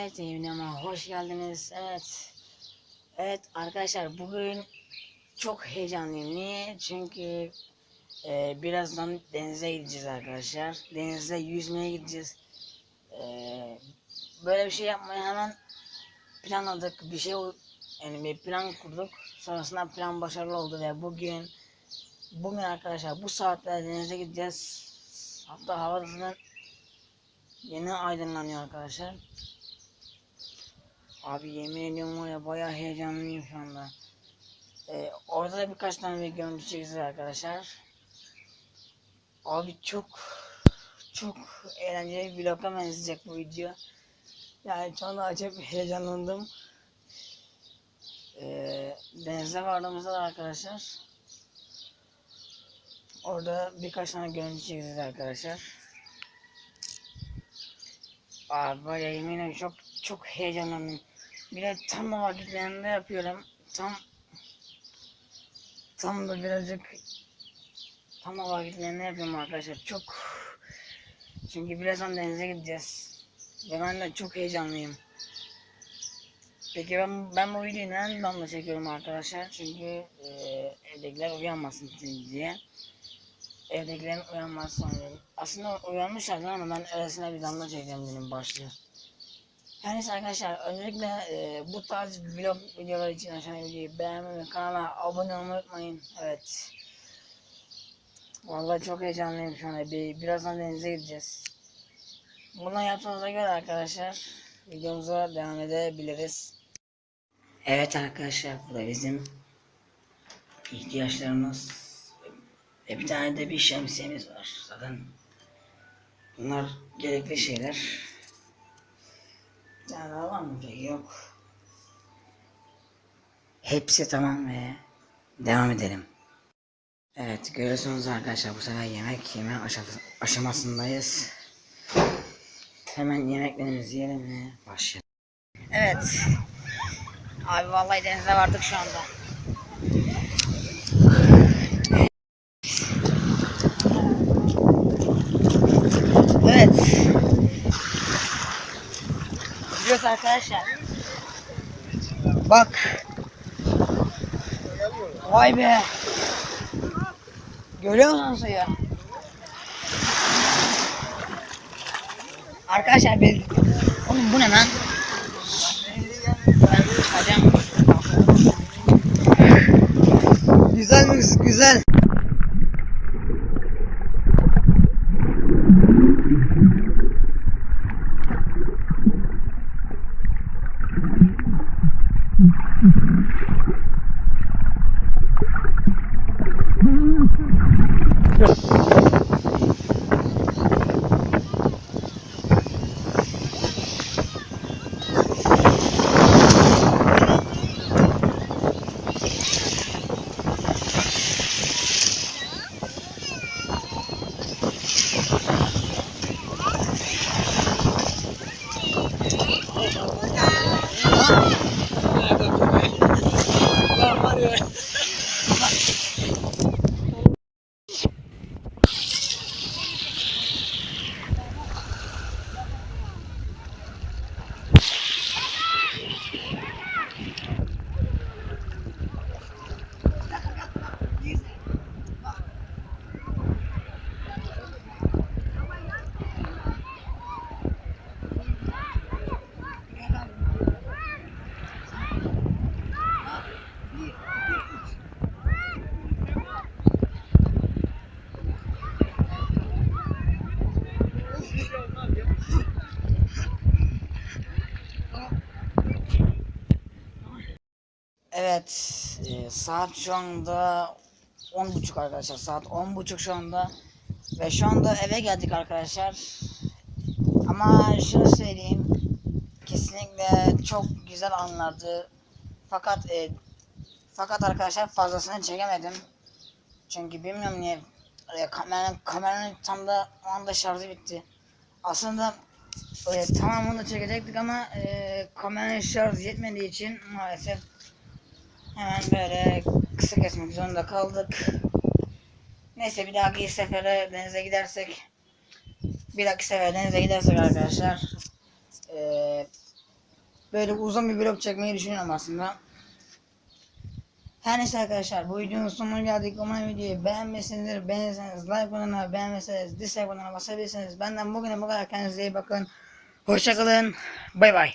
Evet yayınıma hoş geldiniz. Evet. Evet arkadaşlar bugün çok heyecanlıyım. Niye? Çünkü e, birazdan denize gideceğiz arkadaşlar. Denize yüzmeye gideceğiz. E, böyle bir şey yapmayı hemen planladık. Bir şey yani bir plan kurduk. Sonrasında plan başarılı oldu ve bugün bugün arkadaşlar bu saatte denize gideceğiz. Hatta hava yeni aydınlanıyor arkadaşlar. Abi yemin ediyorum var ya bayağı heyecanlıyım şu anda. Ee, orada da birkaç tane bir görüntü çekeceğiz arkadaşlar. Abi çok çok eğlenceli bir vlog'a benzeyecek bu video. Yani şu anda acayip heyecanlandım. Ee, denize vardığımızda da arkadaşlar orada birkaç tane görüntü çekeceğiz arkadaşlar. Abi yemin ederim çok çok heyecanlandım. Bir de tam o vakitlerinde yapıyorum. Tam tam da birazcık tam o vakitlerinde yapıyorum arkadaşlar. Çok çünkü birazdan denize gideceğiz. Ve ben de çok heyecanlıyım. Peki ben, ben bu videoyu neden damla çekiyorum arkadaşlar? Çünkü e, evdekiler uyanmasın diye. Evdekilerin uyanmasın. Aslında uyanmışlardı ama ben öylesine bir damla çekeceğim dedim başlıyor. Her neyse arkadaşlar öncelikle e, bu tarz vlog videolar için aşağıya videoyu beğenmeyi ve kanala abone olmayı unutmayın. Evet. Vallahi çok heyecanlıyım şu anda. Bir, birazdan denize gideceğiz. Bunu yaptığımıza göre arkadaşlar videomuza devam edebiliriz. Evet arkadaşlar bu da bizim ihtiyaçlarımız ve bir tane de bir şemsiyemiz var. Zaten bunlar gerekli şeyler. Peki? Yok. Hepsi tamam ve devam edelim. Evet görüyorsunuz arkadaşlar bu sefer yemek yeme aşa- aşamasındayız. Hemen yemeklerimizi yiyelim ve başlayalım. Evet. Abi vallahi denize vardık şu anda. Evet. Gidiyoruz arkadaşlar. Bak. Vay be. Görüyor musun suyu? Arkadaşlar biz... Oğlum bu ne lan? Ben çıkacağım. Güzel mi? Güzel. 好好好 Evet, e, saat şu anda on buçuk arkadaşlar. Saat on buçuk şu anda. Ve şu anda eve geldik arkadaşlar. Ama şunu söyleyeyim. Kesinlikle çok güzel anlardı. Fakat e, fakat arkadaşlar fazlasını çekemedim. Çünkü bilmiyorum niye e, kameranın, kameranın tam da o anda şarjı bitti. Aslında e, tamamını çekecektik ama e, kameranın şarjı yetmediği için maalesef Hemen böyle kısa kesmek zorunda kaldık. Neyse bir dahaki sefere denize gidersek bir dahaki sefere denize gidersek arkadaşlar eee böyle uzun bir vlog çekmeyi düşünüyorum aslında. Her neyse arkadaşlar bu videonun sonuna geldik. Umarım videoyu beğenmişsinizdir. Beğenirseniz like butonuna beğenmezseniz dislike butonuna basabilirsiniz. Benden bugüne bu kadar kendinize iyi bakın. Hoşçakalın. Bay bay.